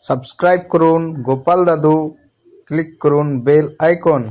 Subscribe করুন গোপাল দাদু click করুন বেল আইকন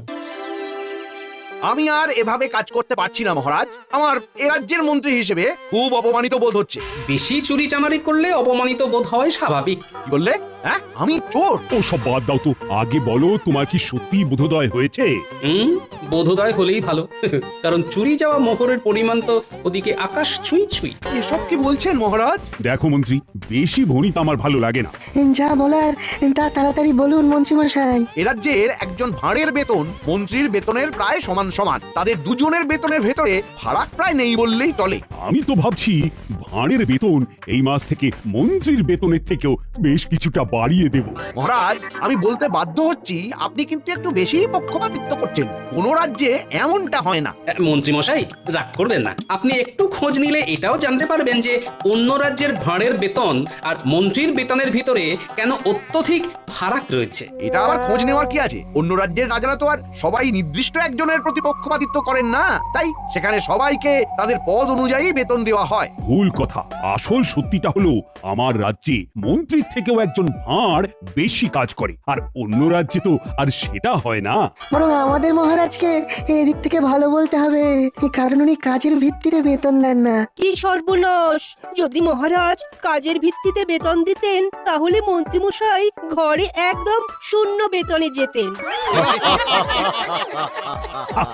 আমি আর এভাবে কাজ করতে পারছি না মহারাজ। আমার এ রাজ্যের মন্ত্রী হিসেবে খুব অপমানিত বোধ হচ্ছে। বেশি চুরি চামারি করলে অপমানিত বোধ হয় স্বাভাবিক। কি বললে? হ্যাঁ আমি চোর। ও সব বাদ দাও তো। আগে বলো তোমার কি সত্যি বোধোদয় হয়েছে? হুম বোধোদয় হলেই ভালো। কারণ চুরি যাওয়া মোহরের পরিমাণ তো ওদিকে আকাশ ছুঁই ছুঁই। এসব কি বলছেন মহারাজ? দেখো মন্ত্রী বেশি ভণিত আমার ভালো লাগে না। যা বলার তা তাড়াতাড়ি বলুন মন্ত্রীমশাই। এ রাজ্যের একজন ভাঁড়ের বেতন মন্ত্রীর বেতনের প্রায় সমান সমান সমান। তাদের দুজনের বেতনের ভেতরে ফারাক প্রায় নেই বললেই চলে। আমি তো ভাবছি ভাঁড়ের বেতন এই মাস থেকে মন্ত্রীর বেতনের থেকেও বেশ কিছুটা বাড়িয়ে দেব। মহারাজ আমি বলতে বাধ্য হচ্ছি আপনি কিন্তু একটু বেশি পক্ষপাতিত্ব করছেন। কোন রাজ্যে এমনটা হয় না। আহ, মন্ত্রীমশাই রাগ করবেন না। আপনি একটু খোঁজ নিলে এটাও জানতে পারবেন যে অন্য রাজ্যের ভাঁড়ের বেতন আর মন্ত্রীর বেতনের ভিতরে কেন অত্যধিক ফারাক রয়েছে। এটা আবার খোঁজ নেওয়ার কি আছে? অন্য রাজ্যের রাজারা তো আর সবাই নির্দিষ্ট একজনের প্রতি পক্ষপাতিত্ব করেন না। তাই সেখানে সবাইকে তাদের পদ অনুযায়ী বেতন দেওয়া হয়। ভুল কথা। আসল সত্যিটা হলো আমার রাজ্যে মন্ত্রীর থেকেও একজন ভাঁড় বেশি কাজ করে। আর অন্য রাজ্যে তো আর সেটা হয় না। বরং আমাদের মহারাজকে এদিক থেকে ভালো বলতে হবে। কারণ উনি কাজের ভিত্তিতে বেতন দেন না। কি সর্বনাশ! যদি মহারাজ কাজের ভিত্তিতে বেতন দিতেন তাহলে মন্ত্রীমশাই ঘরে একদম শূন্য বেতনে যেতেন।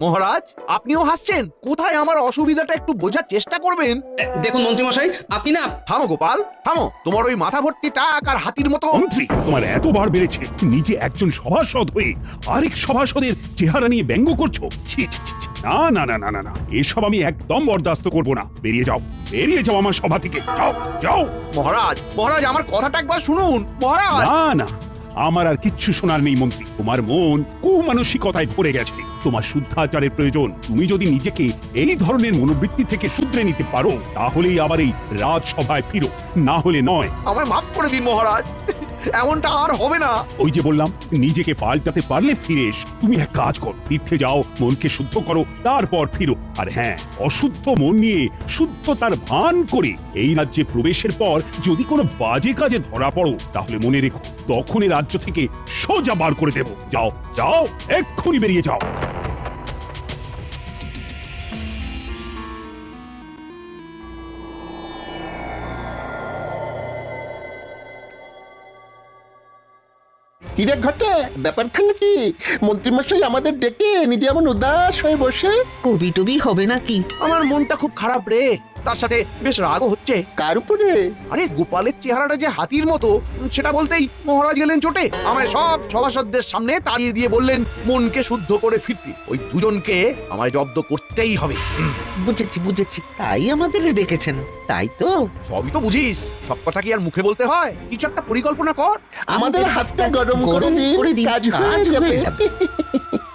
মহারাজ আপনিও হাসছেন? কোথায় আমার অসুবিধাটা একটু বোঝার চেষ্টা করবেন? দেখুন মন্ত্রীমশাই আপনি না থামো গোপাল থামো। তোমার ওই মাথা ভর্তি টাক আর হাতির মতো মন্ত্রী তোমার এতবার বেড়েছে নিজে একজন সভাসদ হয়ে আরেক সভাসদের চেহারা নিয়ে ব্যঙ্গ করছ? ছি, ছি, ছি, ছি। না না না না না না। এসব আমি একদম বরদাস্ত করব না। বেরিয়ে যাও বেরিয়ে যাও আমার সভা থেকে। যাও যাও। মহারাজ মহারাজ আমার কথাটা একবার শুনুন। মহারাজ! না না আমার আর কিচ্ছু শোনার নেই, মন্ত্রী। তোমার মন কুমানসিকতায় ভরে গেছে। তোমার শুদ্ধাচারের প্রয়োজন। তুমি যদি নিজেকে এই ধরনের মনোবৃত্তি থেকে শুধরে নিতে পারো, তাহলেই আবার এই রাজসভায় ফিরো। না হলে নয়। আমার মাফ করে দিন, মহারাজ। এমনটা আর হবে না। ওই যে বললাম, নিজেকে পাল্টাতে পারলে ফিরে তুমি এক কাজ করো, তীর্থে যাও, মনকে শুদ্ধ করো, তারপর ফিরো। আর হ্যাঁ অশুদ্ধ মন নিয়ে শুদ্ধতার ভান করে এই রাজ্যে প্রবেশের পর যদি কোনো বাজে কাজে ধরা পড়ো, তাহলে মনে রেখো তখন এই রাজ্য থেকে সোজা বার করে দেব। যাও যাও, এক্ষুনি বেরিয়ে যাও। কিরে ঘটে, ব্যাপারখানে কি? মন্ত্রীমশাই আমাদের ডেকে নিজে এমন উদাস হয়ে বসে। কবি টবি হবে নাকি? আমার মনটা খুব খারাপ রে। তার সাথে বেশ রাগও হচ্ছে। কার উপরে? আরে গোপালের চেহারাটা যে হাতির মতো সেটা বলতেই মহারাজ গেলেন চোটে। আমায় সব সভাসদদের সামনে তাড়িয়ে দিয়ে বললেন মনকে শুদ্ধ করে ফিরতে। ওই দুজনকে আমায় জব্দ করতেই হবে। বুঝেছি বুঝেছি। তাই আমাদের ডেকেছেন। তাই তো। সবই তো বুঝিস। সব কথা কি আর মুখে বলতে হয়? কিছু একটা পরিকল্পনা কর। আমাদের হাতটা গরম করে গরম দিন। করে দিন, কাজ হয়ে হয়ে যাবে। যাবে।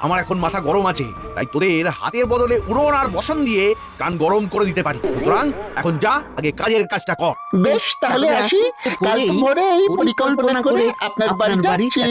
আমার এখন মাথা গরম আছে তাই তোদের হাতের বদলে উড়ন আর বসন দিয়ে কান গরম করে দিতে পারি। সুতরাং এখন যা আগে কাজের কাজটা কর। বেশ তাহলে আসি। কাল ভোরে এই পরিকল্পনা করে আপনার বাড়ি যাচ্ছি।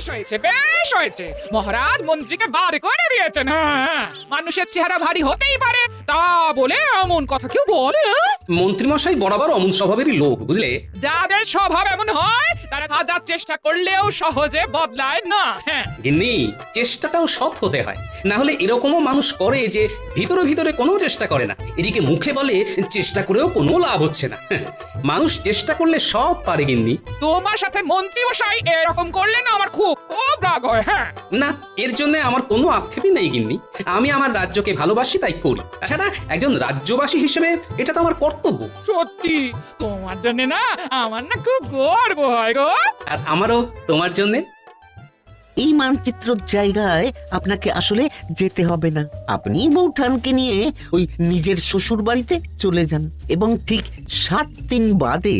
বেশ হয়েছে বেশ হয়েছে। মহারাজ মন্ত্রীকে বার করে দিয়েছেন হ্যাঁ মানুষের চেহারা ভারী হতেই পারে তা বলে এমন কথা কেউ বলে? হ্যাঁ? মন্ত্রীমশাই বরাবর অমন স্বভাবেরই লোক বুঝলে? যাদের স্বভাব এমন হয় তারা হাজার চেষ্টা করলেও সহজে বদলায় না হ্যাঁ। গিন্নি চেষ্টাটাও সৎ হতে হয়। না হলে এরকমও মানুষ করে যে ভিতরে ভিতরে কোনো চেষ্টা করে না। এদিকে মুখে বলে চেষ্টা করেও কোনো লাভ হচ্ছে না হ্যাঁ, মানুষ চেষ্টা করলে সব পারে গিন্নি। তোমার সাথে মন্ত্রী মশাই এরকম করলে না আমার খুব খুব রাগ হয় হ্যাঁ। না এর জন্য আমার কোনো আক্ষেপই নেই গিন্নি। আমি আমার রাজ্যকে ভালোবাসি তাই করি। তাছাড়া একজন রাজ্যবাসী হিসেবে এটা তো আমার কর্তব্য। সত্যি? তোমার জন্য না আমার না খুব গর্ব হয় গো। আর আমারও তোমার জন্য? এই মানচিত্রর জায়গায় আপনাকে আসলে যেতে হবে না। আপনি বৌঠানকে নিয়ে ওই নিজের শ্বশুর বাড়িতে চলে যান এবং ঠিক সাত দিন বাদে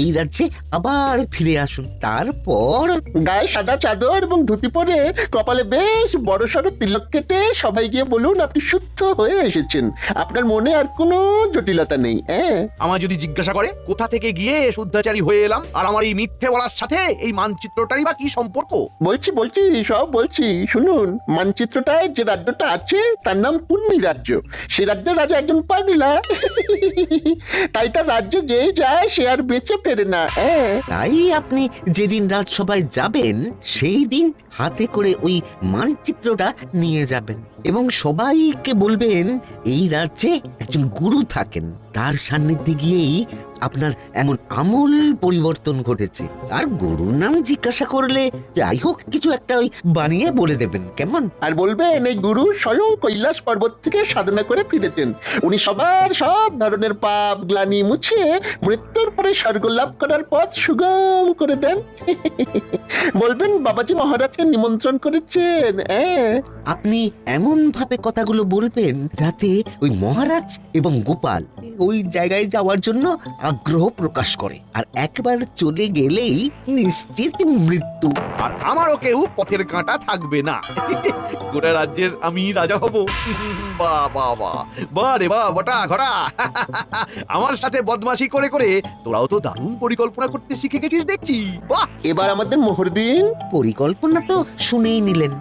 এই রাজ্যে আবার ফিরে আসুন। তারপর গায়ে সাদা চাদর এবং ধুতি পরে কপালে বেশ বড় সড়ো তিলক কেটে সবাই গিয়ে বলুন আপনি শুদ্ধ হয়ে এসেছেন। আপনার মনে আর কোনো জটিলতা নেই হ্যাঁ? আমার যদি জিজ্ঞাসা করে কোথা থেকে গিয়ে শুদ্ধাচারী হয়ে এলাম? আর আমার এই মিথ্যে বলার সাথে এই মানচিত্রটারই বা কি সম্পর্ক? বলছি বলছি সব বলছি? শুনুন, মানচিত্রটায় যে রাজ্যটা আছে, তার নাম পুণ্যি রাজ্য। সে রাজ্যের রাজা একজন পাগলা। তাই তার রাজ্যে যেই যায়, সে আর বেঁচে ফেরে না। হ্যাঁ। তাই আপনি যেদিন রাজসভায় যাবেন, সেই দিন হাতে করে ওই মানচিত্রটা নিয়ে যাবেন। এবং সবাইকে বলবেন, এই রাজ্যে একজন গুরু থাকেন। তার সান্নিধ্যে গিয়েই আপনার এমন আমূল পরিবর্তন ঘটেছে। আর গুরুর নাম জিজ্ঞাসা করলে যাই হোক কিছু একটা ওই বানিয়ে বলে দেবেন কেমন? আর বলবেন এই গুরু স্বয়ং কৈলাস পর্বত থেকে সাধনা করে ফিরেছেন। উনি সবার সব ধরনের পাপ গ্লানি মুছে মৃত্যুর পরে স্বর্গ লাভ করার পথ সুগম করে দেন। বলবেন বাবাজি মহারাজকে নিমন্ত্রণ করেছেন হ্যাঁ। আপনি এমন ভাবে কথাগুলো বলবেন যাতে ওই মহারাজ এবং গোপাল ওই জায়গায় যাওয়ার জন্য আগ্রহ প্রকাশ করে। আর একবার চলে গেলেই নিশ্চিত মৃত্যু। আর আমারও কেউ পথের কাঁটা থাকবে না। গোটা রাজ্যের আমি রাজা হব। বা বা বা। বা রে বা বটা ঘটা। আমার সাথে বদমাশি করে করে তোরাও তো দারুণ পরিকল্পনা করতে শিখে গেছিস দেখছি। বাহ! এবার আমাদের মোহর দিন। পরিকল্পনা তো শুনেই নিলেন।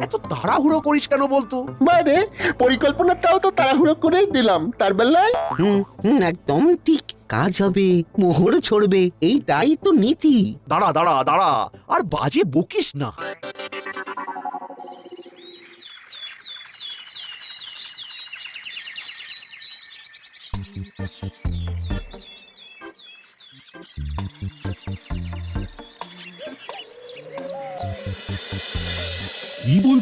এত তাড়াহুড়ো করিস কেন বলতো? মানে পরিকল্পনাটাও তো তাড়াহুড়ো করেই দিলাম তার বেলায়। হুম হুম একদম ঠিক কাজ হবে মোহর ছড়বে এইটাই তো নীতি। দাঁড়া দাঁড়া দাঁড়া আর বাজে বকিস না।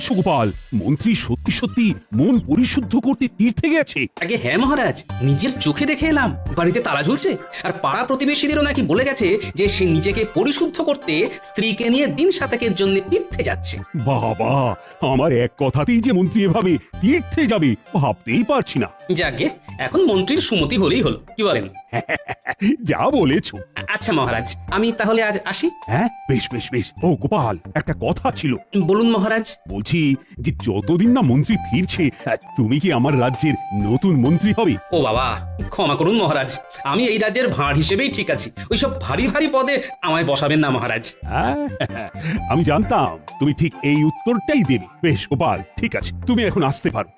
বলছো গোপাল। মন্ত্রী সত্যি সত্যি মন পরিশুদ্ধ করতে তীর্থে গেছে। আগে হ্যাঁ মহারাজ নিজের চোখে দেখে এলাম। বাড়িতে তালা ঝুলছে। আর পাড়া প্রতিবেশীদেরও নাকি বলে গেছে যে সে নিজেকে পরিশুদ্ধ করতে স্ত্রীকে নিয়ে দিন সাতেকের জন্য তীর্থে যাচ্ছে। বাবা আমার এক কথাতেই যে মন্ত্রী এভাবে তীর্থে যাবে ভাবতেই পারছি না। যাকে এখন মন্ত্রীর সুমতি হলেই হলো কি বলেন? যা বলেছ। আচ্ছা মহারাজ আমি তাহলে আজ আসি। হ্যাঁ বেশ বেশ বেশ। ও গোপাল একটা কথা ছিল। বলুন মহারাজ। বলছি যে যতদিন না মন্ত্রী ফিরছে তুমি কি আমার রাজ্যের নতুন মন্ত্রী হবে? ও বাবা ক্ষমা করুন মহারাজ। আমি এই রাজ্যের ভাঁড় হিসেবেই ঠিক আছি। ওইসব ভারী ভারী পদে আমায় বসাবেন না মহারাজ। আমি জানতাম তুমি ঠিক এই উত্তরটাই দেবে। বেশ গোপাল ঠিক আছে তুমি এখন আসতে পারো।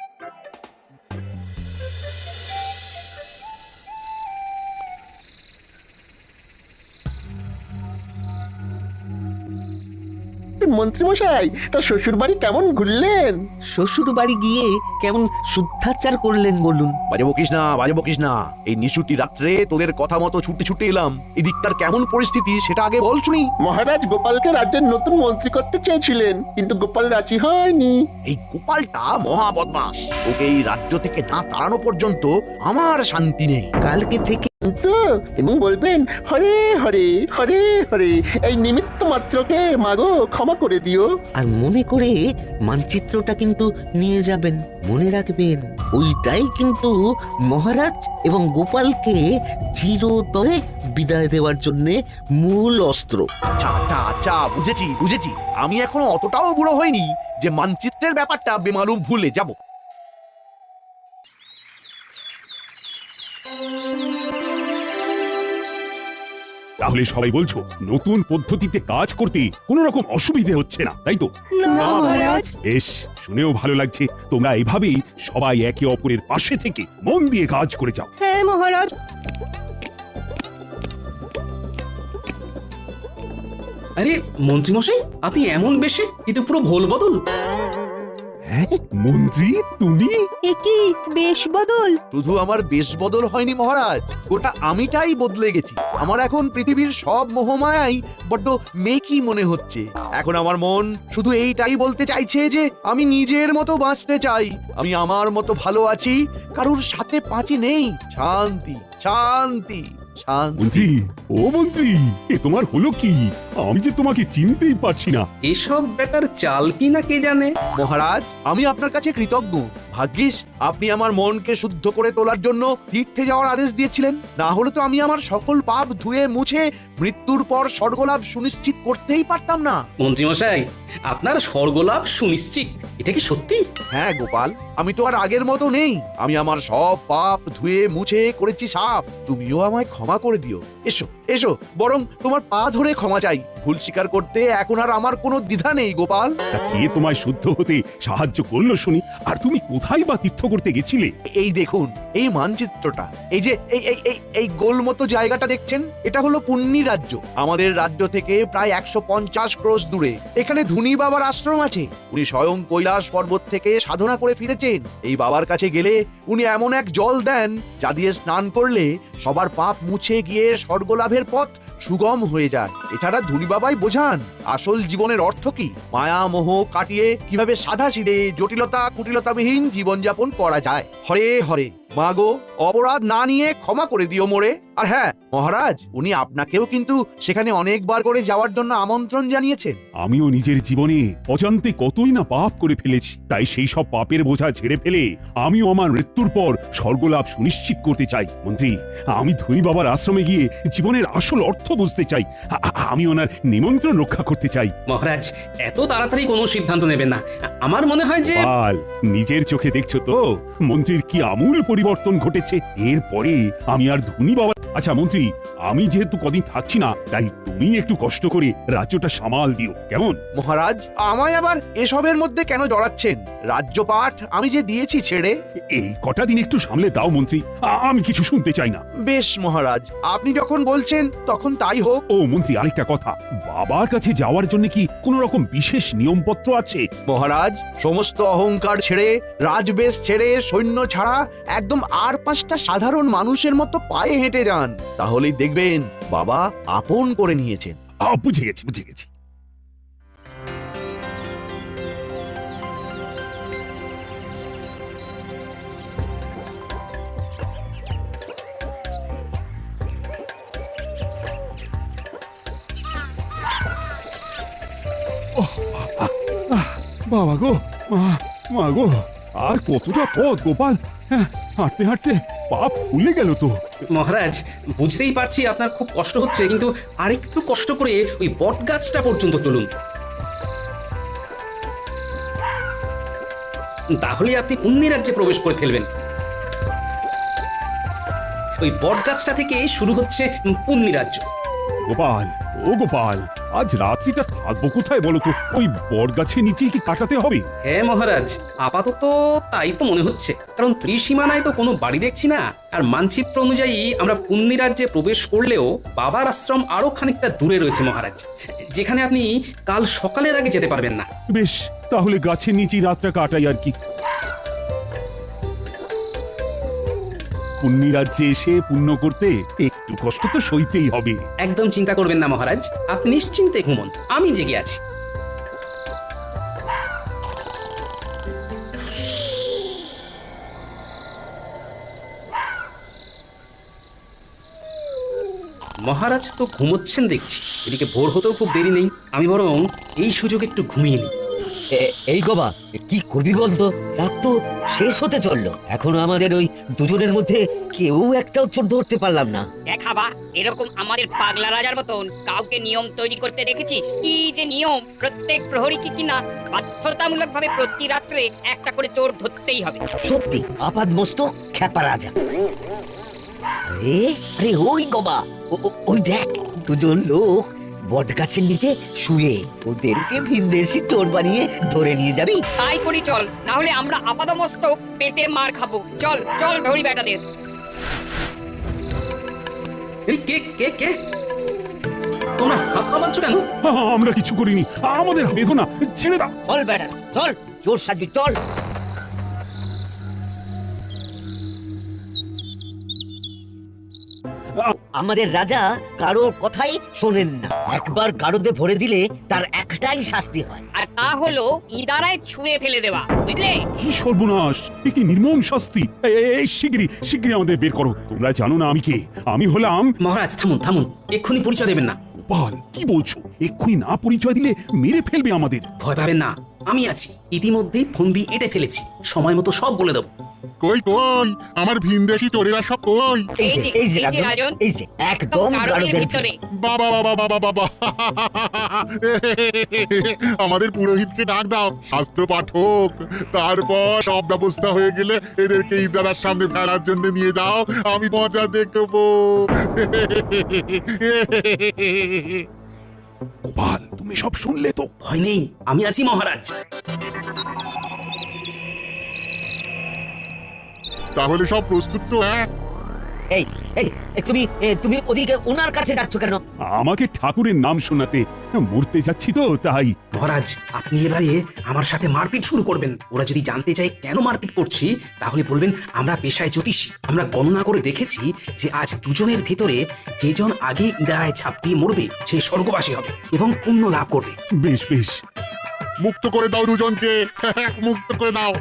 মন্ত্রীমশাই তার শ্বশুর বাড়ি কেমন ঘুরলেন? শ্বশুর বাড়ি গিয়ে কেমন শুদ্ধাচার করলেন বলুন। বাজে বকিস না বাজে বকিস না এই নিশুটি রাত্রে তোদের কথা মতো ছুটে ছুটে এলাম। এদিকটার কেমন পরিস্থিতি সেটা আগে বল শুনি। মহারাজ গোপালকে রাজ্যের নতুন মন্ত্রী করতে চেয়েছিলেন কিন্তু গোপাল রাজি হয়নি। এই গোপালটা মহা বদমাস ওকে এই রাজ্য থেকে না তাড়ানো পর্যন্ত আমার শান্তি নেই। কালকে থেকে তো এবং বলবেন হরে হরে হরে হরে এই নিমিত্ত মাত্রকে মাগো ক্ষমা করে দিও। আর মনে করে মানচিত্রটা কিন্তু নিয়ে যাবেন মনে রাখবেন। ওইটাই কিন্তু মহারাজ এবং গোপালকে চিরতরে বিদায় দেওয়ার জন্য মূল অস্ত্র। আচ্ছা আচ্ছা আচ্ছা বুঝেছি বুঝেছি। আমি এখনও অতটাও বুড়ো হইনি যে মানচিত্রের ব্যাপারটা বেমালুম ভুলে যাব। তাহলে সবাই বলছো নতুন পদ্ধতিতে কাজ করতে কোনো রকম অসুবিধে হচ্ছে না তাই তো? বেশ শুনেও ভালো লাগছে। তোমরা এভাবেই সবাই একে অপরের পাশে থেকে মন দিয়ে কাজ করে যাও। হ্যাঁ মহারাজ। আরে মন্ত্রীমশাই আপনি এমন বেশে? এ তো পুরো ভোল বদল মন্ত্রী তুমি? এ কি বেশ বদল। শুধু আমার বেশ বদল হয়নি মহারাজ। গোটা আমিটাই বদলে গেছি। আমার এখন পৃথিবীর সব মোহমায়াই বড্ড মেকি মনে হচ্ছে। এখন আমার মন শুধু এইটাই বলতে চাইছে যে আমি নিজের মতো বাঁচতে চাই। আমি আমার মতো ভালো আছি। কারোর সাথে পাঁচি নেই। শান্তি শান্তি। শান্তি। মন্ত্রী ও মন্ত্রী এ তোমার হলো কি? আমি যে তোমাকে চিনতেই পারছি না। এসব ব্যাটার চাল কি না কে জানে? মহারাজ আমি আপনার কাছে কৃতজ্ঞ। ভাগ্যিস আপনি আমার মনকে শুদ্ধ করে তোলার জন্য তীর্থে যাওয়ার আদেশ দিয়েছিলেন। না হলে তো আমি আমার সকল পাপ ধুয়ে মুছে মৃত্যুর পর স্বর্গলাভ সুনিশ্চিত করতেই পারতাম না। মন্ত্রীমশাই আপনার স্বর্গলাভ সুনিশ্চিত। এটা কি সত্যি? হ্যাঁ গোপাল আমি তো আর আগের মতো নেই। আমি আমার সব পাপ ধুয়ে মুছে করেছি সাফ তুমিও আমায় ক্ষমা করে দিও। এসো এসো বরং তোমার পা ধরে ক্ষমা চাই। ভুল স্বীকার করতে এখন আর আমার কোনো দ্বিধা নেই গোপাল। তা কে তোমায় শুদ্ধ হতে সাহায্য করল শুনি? আর তুমি কোথায় বা তীর্থ করতে গেছিলে? এই দেখুন এই মানচিত্রটা এই যে এই এই এই এই গোল মতো জায়গাটা দেখছেন? এটা হলো পুণ্যি রাজ্য। আমাদের রাজ্য থেকে প্রায় একশো পঞ্চাশ ক্রোশ দূরে। এখানে ধুনি বাবার আশ্রম আছে। উনি স্বয়ং কৈলাস পর্বত থেকে সাধনা করে ফিরেছেন। এই বাবার কাছে গেলে উনি এমন এক জল দেন, যা দিয়ে স্নান করলে সবার পাপ মুছে গিয়ে স্বর্গলাভের পথ সুগম হয়ে যায়। এছাড়া ধুনি বাবাই বোঝান, আসল জীবনের অর্থ কি? মায়া, মোহ কাটিয়ে কীভাবে সাদা সিধে জটিলতা কুটিলতাবিহীন জীবনযাপন করা যায়? হরে হরে। মাগো অপরাধ না নিয়ে ক্ষমা করে দিও মোরে। আর হ্যাঁ মহারাজ উনি আপনাকেও কিন্তু সেখানে অনেকবার করে যাওয়ার জন্য আমন্ত্রণ জানিয়েছেন। আমিও নিজের জীবনে অজান্তে কতই না পাপ করে ফেলেছি তাই সেই সব পাপের বোঝা ছেড়ে ফেলে আমিও আমার মৃত্যুর পর স্বর্গলাভ সুনিশ্চিত করতে চাই। মন্ত্রী আমি ধনী বাবার আশ্রমে গিয়ে জীবনের আসল অর্থ বুঝতে চাই। আমি ওনার নিমন্ত্রণ রক্ষা করতে চাই। মহারাজ এত তাড়াতাড়ি কোনো সিদ্ধান্ত নেবেন না। আমার মনে হয় যে নিজের চোখে দেখছ তো? মন্ত্রীর কি আমূল পরিবর্তন ঘটেছে। এরপরে আমি আর ধনী বাবা আচ্ছা মন্ত্রী আমি যেহেতু কদিন থাকছি না তাই তুমি একটু কষ্ট করে রাজ্যটা সামাল দিও। কেমন? মহারাজ আমায় আবার এসবের মধ্যে কেন জড়াচ্ছেন? রাজ্যপাঠ আমি যে দিয়েছি ছেড়ে। এই কটা দিন একটু সামলে দাও মন্ত্রী। আমি কিছু শুনতে চাই না। বেশ মহারাজ আপনি যখন বলছেন তখন তাই হোক। ও মন্ত্রী আরেকটা কথা। বাবার কাছে যাওয়ার জন্য কি কোনো রকম বিশেষ নিয়মপত্র আছে? মহারাজ সমস্ত অহংকার ছেড়ে রাজবেশ ছেড়ে সৈন্য ছাড়া একদম আর পাঁচটা সাধারণ মানুষের মতো পায়ে হেঁটে যান। তাহলেই দেখবেন বাবা আপন করে নিয়েছেন। আ, বুঝে গেছি বুঝে গেছি। বাবা গো মা মা গো আর কতটা পথ গোপাল হ্যাঁ, হাঁটতে হাঁটতে পা ফুলে গেল তো। মহারাজ বুঝতেই পারছি আপনার খুব কষ্ট হচ্ছে কিন্তু আরেকটু কষ্ট করে ওই বট গাছটা পর্যন্ত তুলুন। তাহলে আপনি পুণ্যি রাজ্যে প্রবেশ করে ফেলবেন। ওই বট গাছটা থেকে শুরু হচ্ছে পুণ্যি রাজ্য। গোপাল ও গোপাল আজ রাত্রিটা থাকব কোথায় বলো তো? ওই বট গাছের নিচে কি কাটাতে হবে? হ্যাঁ মহারাজ আপাতত তাই তো মনে হচ্ছে। কারণ ত্রিসীমানায় তো কোনো বাড়ি দেখছি না। আর মানচিত্র অনুযায়ী আমরা পুণ্যি রাজ্যে প্রবেশ করলেও বাবার আশ্রম আরও খানিকটা দূরে রয়েছে মহারাজ। যেখানে আপনি কাল সকালের আগে যেতে পারবেন না। বেশ তাহলে গাছের নিচেই রাতটা কাটাই আর কি। পুণ্যি রাজ্যে এসে পুণ্য করতে, একটু কষ্ট তো সইতেই হবে। একদম চিন্তা করবেন না, মহারাজ। আপনি নিশ্চিন্তে ঘুমন। আমি জেগে আছি। মহারাজ তো ঘুমোচ্ছেন দেখছি। এদিকে ভোর হতেও খুব দেরি নেই। আমি বরং এই সুযোগ একটু ঘুমিয়ে নিই। এই গবা কি করবি বলতো? রাত তো শেষ হতে চলল। এখনও আমাদের ওই দুজনের মধ্যে কেউ একটাও চোর ধরতে পারলাম না। দেখাবা এরকম আমাদের পাগলা রাজার মতন কাউকে নিয়ম তৈরি করতে দেখেছিস? কি যে নিয়ম? প্রত্যেক প্রহরীকে কিনা বাধ্যতামূলক ভাবে প্রতি রাত্রে একটা করে চোর ধরতেই হবে। সত্যি আপাদ মস্তক খ্যাপা রাজা। আরে আরে ওই গবা ওই দেখ দুজন লোক বট গাছের নিচে শুয়ে ওদেরকে ভিনদেশি চোর বানিয়ে ধরে নিয়ে যাবি। তাই করি চল। না হলে আমরা আপাদমস্তক পেটে মার খাব। চল চল প্রহরী বেটাদের এই কে কে কে? তোমরা হাত পা বাঁধছো কেন? আমরা কিছু করিনি। আমাদের বেঁধো না। ছেড়ে দাও। চল বেটা চল। চোর সাজবি চল। আমাদের রাজা কারোর কথাই শোনেন না। একবার গারদে ভরে দিলে তার একটাই শাস্তি হয়। আর তা হলো ইদারায় ছুঁয়ে ফেলে দেওয়া বুঝলে? কি সর্বনাশ! এ কি নির্মম শাস্তি! এই, এই, এই শিগগিরই শিগগিরই আমাদের বের করো। তোমরা জানো না আমি কে। আমি হলাম মহারাজ থামুন থামুন। এক্ষুনি পরিচয় দেবেন না। গোপাল কি বলছো? এক্ষুনি না পরিচয় দিলে মেরে ফেলবে আমাদের। ভয় পাবেন না। আমি আছি। ইতিমধ্যেই ফন্দি এঁটে ফেলেছি। সময় মতো সব বলে দেবো। কই কই? আমার ভিনদেশি চোরেরা সব কই? এই যে এই যে রাজন, এই যে একদম গারদের ভিতরে। বাবা বাবা বাবা বাবা আমাদের পুরোহিতকে ডাক দাও শাস্ত্র পাঠক। তারপর সব ব্যবস্থা হয়ে গেলে এদেরকে ইদারার সামনে ফেলার জন্য নিয়ে যাও আমি মজা দেখব। গোপাল তুমি সব শুনলে তো। ভয় নেই আমি আছি মহারাজ। তাহলে সব প্রস্তুত তো হ্যাঁ? এই এই তুমি তুমি ওদিকে ওনার কাছে যাচ্ছ কেন? আমাকে ঠাকুরের নাম শোনাতে মরতে যাচ্ছি তো তাই। মহারাজ আপনি এবারে আমার সাথে মারপিট শুরু করবেন। ওরা যদি জানতে চায় কেন মারপিট করছি তাহলে বলবেন আমরা পেশায় জ্যোতিষী। আমরা গণনা করে দেখেছি যে আজ দুজনের ভিতরে যেজন আগে ইদারায় ছাপ দিয়ে মরবে সে স্বর্গবাসী হবে এবং পুণ্য লাভ করবে। বেশ বেশ। মুক্ত করে দাও দুজনকে। মুক্ত করে দাও।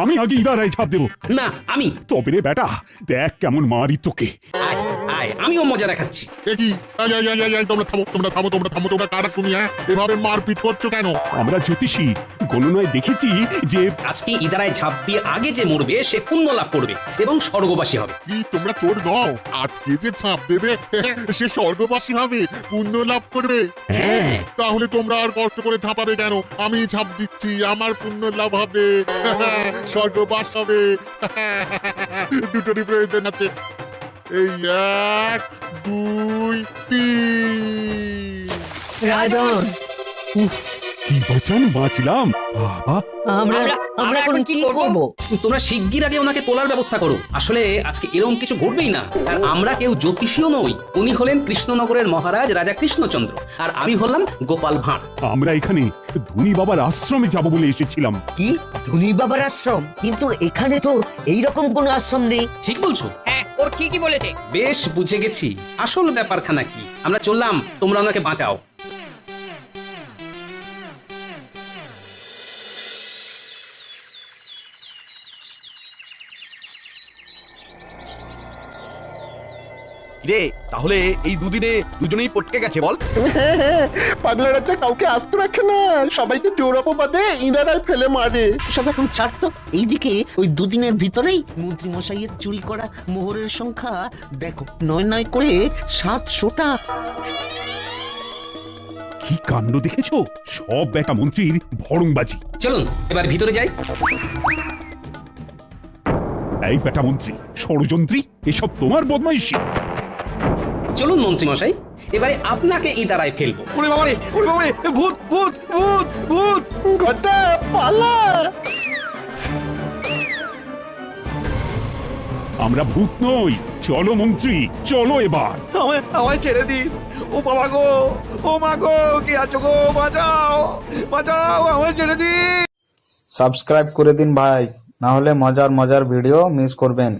আমি আগে ইদারায় ছাপ দেব। না আমি। তবে রে বেটা দেখ কেমন মারি তোকে আয় আয় আমিও মজা দেখাচ্ছি। দেখি আয় আয় আয় এই, তোমরা থামো তোমরা থামো তোমরা থামো তোমরা কারা তুমি হ্যাঁ? এভাবে মারপিট করছ কেন? আমরা জ্যোতিষী গণনায় দেখেছি যে আজকে ইদারায় ঝাঁপ দিয়ে আগে যে মরবে সে পুণ্য লাভ করবে এবং স্বর্গবাসী হবে। কি তোমরা তোর নও? আজকে যে ছাপ দেবে সে স্বর্গবাসী হবে পুণ্য লাভ করবে। হ্যাঁ। তাহলে তোমরা আর কষ্ট করে ছাপাবে কেন? আমি ছাপ দিচ্ছি আমার পুণ্য লাভ হবে। স্বর্গবাস হবে। দুটোরই প্রয়োজন আছে। এই এক দুই তিন। রাজন! উফ কি বাঁচান বাঁচলাম? বাবা। আমরা আমরা এখন কি করব? তোমরা শিগগির আগে ওনাকে তোলার ব্যবস্থা করো। আসলে আজকে এরকম কিছু ঘটবেই না। আর আমরা কেউ জ্যোতিষীও নই। উনি হলেন কৃষ্ণনগরের মহারাজ রাজা কৃষ্ণচন্দ্র। আর আমি হলাম গোপাল ভাঁড়। আমরা এখানে ধনী বাবার আশ্রমে যাব বলে এসেছিলাম। কি? ধনী বাবার আশ্রম? কিন্তু এখানে তো এইরকম কোন আশ্রম নেই। ঠিক বলছো? হ্যাঁ ও ঠিকই বলেছে। বেশ বুঝে গেছি। আসল ব্যাপারখানা কি? আমরা চললাম তোমরা ওনাকে বাঁচাও। রে তাহলে এই দুদিনে দুজনেই পটকে গেছে বল। কাউকে আস্ত রাখে না। সবাইকে জোর অপবাদে ইনারায় ফেলে মারে। সব এখন ছাড়তো এইদিকে ওই দুদিনের ভিতরেই মন্ত্রী মশাইয়ের চুরি করা মোহরের সংখ্যা দেখো নয় নয় করে সাতশোটা। কি কাণ্ড দেখেছ? সব বেটা মন্ত্রীর ভরংবাজি। চলুন এবার ভিতরে যাই। এই বেটা মন্ত্রী ষড়যন্ত্রী এসব তোমার বদমাইশি। চলুন মন্ত্রী মশাই এবারে আপনাকে ইদারায় ফেলব। ওরে বাবারে ওরে বাবারে ভূত ভূত ভূত ভূত। ঘটা পালা। আমরা ভূত নই চলো মন্ত্রী চলো এবার। আমায় আমায় ছেড়ে দিন। ও বাবা গো ও মা গো কি আছো গো? বাঁচাও বাঁচাও আমায় ছেড়ে দিন। সাবস্ক্রাইব করে দিন ভাই না হলে মজার মজার ভিডিও মিস করবেন।